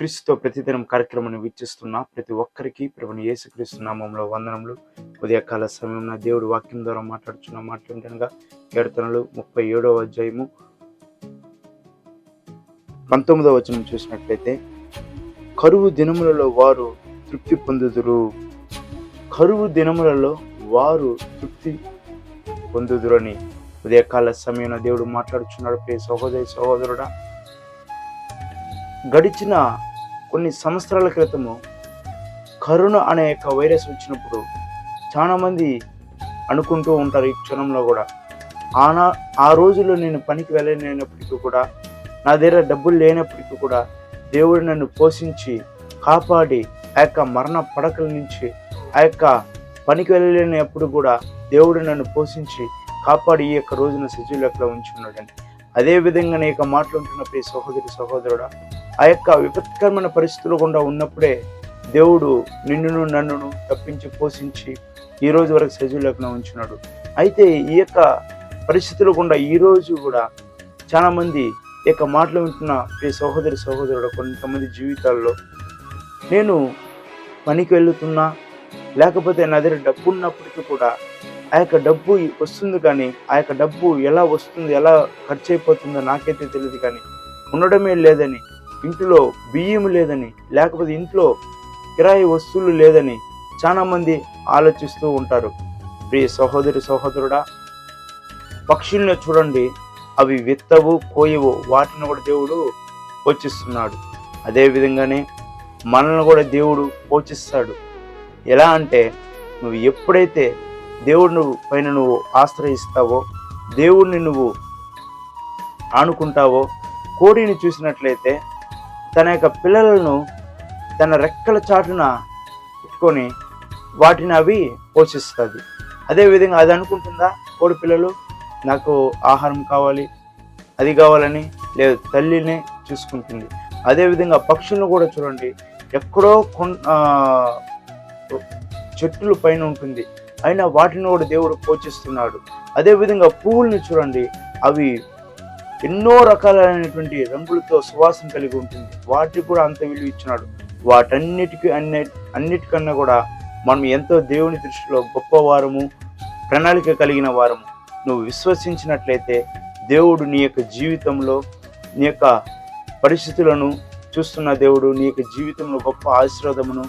క్రీస్తుతో ప్రతిదినం కార్యక్రమాన్ని వీక్షిస్తున్న ప్రతి ఒక్కరికి ప్రభుని యేసుక్రీస్తు నామంలో వందనములు. ఉదయకాల సమయంలో దేవుడు వాక్యం ద్వారా మాట్లాడుచున్న మాట్లాడగా కీర్తనలు ముప్పై ఏడవ అధ్యాయము పంతొమ్మిదవ వచనం చూసినట్లయితే కరువు దినములలో వారు తృప్తి పొందుదురు. కరువు దినములలో వారు తృప్తి పొందుదురు అని ఉదయకాల సమయంలో దేవుడు మాట్లాడుచున్నాడు. ప్రియ సహోదరి సహోదరుడా గడిచిన కొన్ని సంవత్సరాల క్రితము కరోనా అనే యొక్క వైరస్ వచ్చినప్పుడు చాలామంది అనుకుంటూ ఉంటారు ఈ క్షణంలో కూడా. ఆనా ఆ రోజుల్లో నేను పనికి వెళ్ళలేనప్పటికీ కూడా నా దగ్గర డబ్బులు లేనప్పటికీ కూడా దేవుడు నన్ను పోషించి కాపాడి ఆ యొక్క మరణ పడకల నుంచి ఆ యొక్క పనికి వెళ్ళలేనప్పుడు కూడా దేవుడు నన్ను పోషించి కాపాడి ఈ యొక్క రోజున సజీవులెక్కడ ఉంచి ఉన్నాడండి అదే విధంగా నీ యొక్క మాట్లాడుతున్న ప్రతి సహోదరి సహోదరుడా ఆ యొక్క విపత్కరమైన పరిస్థితులు గుండా ఉన్నప్పుడే దేవుడు నిన్నును నన్నును తప్పించి పోషించి ఈ రోజు వరకు సజీవులకు ఉంచున్నాడు. అయితే ఈ యొక్క పరిస్థితులు గుండా ఈరోజు కూడా చాలామంది ఈ యొక్క మాటలు వింటున్న ప్రియ సహోదరి సహోదరుడు కొంతమంది జీవితాల్లో నేను పనికి వెళ్తున్నా లేకపోతే నా దగ్గర డబ్బు ఉన్నప్పటికీ కూడా ఆ యొక్క డబ్బు వస్తుంది కానీ ఆ యొక్క డబ్బు ఎలా వస్తుంది ఎలా ఖర్చు అయిపోతుందో నాకైతే తెలియదు కానీ ఉండడమే లేదని ఇంట్లో బియ్యం లేదని లేకపోతే ఇంట్లో కిరాయి వస్తువులు లేదని చాలామంది ఆలోచిస్తూ ఉంటారు. ప్రియ సహోదరి సహోదరుడా పక్షుల్ని చూడండి. అవి విత్తవు కోయవు వాటిని కూడా దేవుడు పోషిస్తున్నాడు. అదేవిధంగానే మనల్ని కూడా దేవుడు పోషిస్తాడు. ఎలా అంటే నువ్వు ఎప్పుడైతే దేవుడిని నువ్వు పైన నువ్వు ఆశ్రయిస్తావో దేవుడిని నువ్వు ఆనుకుంటావో కోడిని చూసినట్లయితే తన యొక్క పిల్లలను తన రెక్కల చాటున పెట్టుకొని వాటిని అవి పోషిస్తుంది. అదేవిధంగా అది అనుకుంటుందా? కోడి పిల్లలు నాకు ఆహారం కావాలి అది కావాలని లేదు తల్లినే చూసుకుంటుంది. అదేవిధంగా పక్షులను కూడా చూడండి. ఎక్కడో కొన్ చెట్లు పైన ఉంటుంది. అయినా వాటిని కూడా దేవుడు పోషిస్తున్నాడు. అదేవిధంగా పువ్వుల్ని చూడండి. అవి ఎన్నో రకాలైనటువంటి రంగులతో సువాసన కలిగి ఉంటుంది. వాటికి కూడా అంత విలువ ఇచ్చినాడు. వాటన్నిటికీ అన్ని అన్నిటికన్నా కూడా మనం ఎంతో దేవుని దృష్టిలో గొప్పవారము ప్రణాళిక కలిగిన వారము. నువ్వు విశ్వసించినట్లయితే దేవుడు నీ యొక్క జీవితంలో నీ యొక్క పరిస్థితులను చూస్తున్న దేవుడు నీ యొక్క జీవితంలో గొప్ప ఆశీర్వాదమును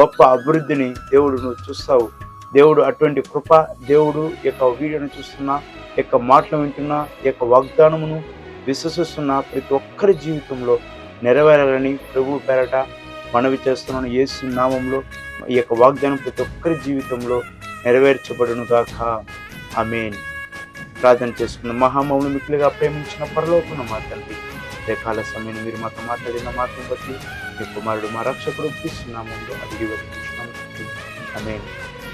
గొప్ప అభివృద్ధిని దేవుడు నువ్వు చూస్తావు. దేవుడు అటువంటి కృప దేవుడు ఈ యొక్క వీడియోను చూస్తున్నా ఈ యొక్క మాటలు వింటున్నా ఈ యొక్క వాగ్దానమును విశ్వసిస్తున్న ప్రతి ఒక్కరి జీవితంలో నెరవేరాలని ప్రభు పేరట మనవి చేస్తున్నాను. యేసు నామంలో ఈ యొక్క వాగ్దానం ప్రతి ఒక్కరి జీవితంలో నెరవేర్చబడును గాక. ఆమేన్. ప్రార్థన చేసుకున్న మహామౌని మిక్కులుగా ప్రేమించిన పరలోకున్న మా తండ్రి సమయం మీరు మాతో మాట్లాడిన మాటను బట్టి మీ కుమారుడు మా రక్షకుడు క్రీస్తు నామంలో అడిగి వచ్చినాము ఆమేన్.